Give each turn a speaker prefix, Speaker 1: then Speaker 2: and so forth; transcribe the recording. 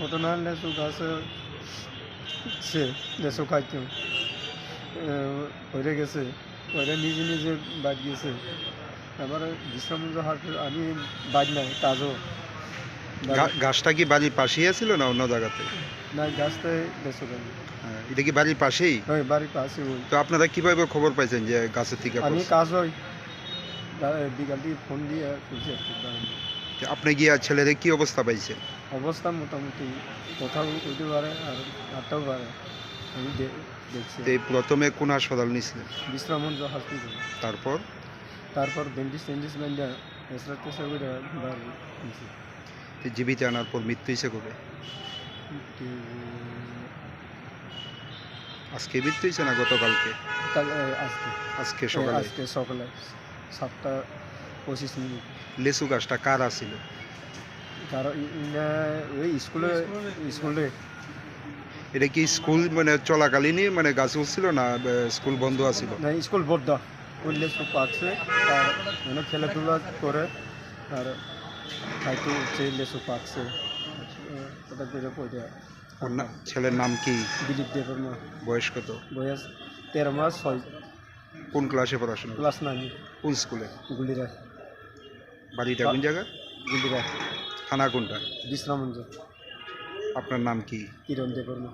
Speaker 1: ঘটনা লেসু গাছে সে লেসু খাইতো হয়ে গেছে ওইটা নিজে নিজে বাদ গেছে আবার বিশ্রাম হাট আমি বাদ নাই কাজও
Speaker 2: গাছটা কি বাড়ির পাশেই ছিল না অন্য জায়গাতে
Speaker 1: না গাছটাই লেসু খাই
Speaker 2: হ্যাঁ, এটা কি বাড়ির পাশেই
Speaker 1: ওই বাড়ির পাশে
Speaker 2: তো আপনারা কীভাবে খবর পাইছেন যে গাছের থেকে
Speaker 1: আমি কাজ হই বিকাল দিয়ে ফোন দিয়ে আর কি
Speaker 2: আপনি গিয়ে ছেলেদের কি অবস্থা পাইছেন?
Speaker 1: অবস্থা মোটামুটি কোথাও উঠতে পারে আর হাঁটতেও পারে। আমি দে- দেখছি।
Speaker 2: তো এই প্রথমে কোন হাসপাতাল নিছিলেন
Speaker 1: বিশ্রামঞ্জ হসপিটাল
Speaker 2: তারপর?
Speaker 1: তারপর ডেন্টিস টেন্টিস ব্যান্ডা এসরা টেসরা করে বাড়ি নিয়েছি।
Speaker 2: তো জীবিত আনার পর মৃত্যু হয়েছে কবে? আজকে মৃত্যু হয়েছে না গতকালকে?
Speaker 1: কাল এ, আজকে।
Speaker 2: আজকে সকালে।
Speaker 1: আজকে সকালে সাতটা পঁচিশ মিনিট।
Speaker 2: লেসু গাছটা কার আছিল
Speaker 1: কারণ ওই স্কুলে স্কুলে।
Speaker 2: এটা কি স্কুল মানে চলাকালীনই মানে গাছ উঠছিল না স্কুল বন্ধ আছিল?
Speaker 1: না স্কুল বদ্ধ উঠলে সব পাকছে আর মানে খেলাধুলা করে আর হয়তো উঠছে লেসু পাকছে। ওটা করে পড়ে
Speaker 2: ছেলের নাম কি?
Speaker 1: দিলীপ দেবের মা
Speaker 2: বয়স কত?
Speaker 1: বয়স তেরো মাস ছয়।
Speaker 2: কোন ক্লাসে পড়াশোনা
Speaker 1: ক্লাস নাইন।
Speaker 2: কোন স্কুলে?
Speaker 1: গুলিরা।
Speaker 2: বাড়িটা কোন জায়গা?
Speaker 1: গুলিরা
Speaker 2: থানা কোনটা?
Speaker 1: বিশ্রামঞ্জ
Speaker 2: আপনার নাম কি?
Speaker 1: কিরণ দেবের মা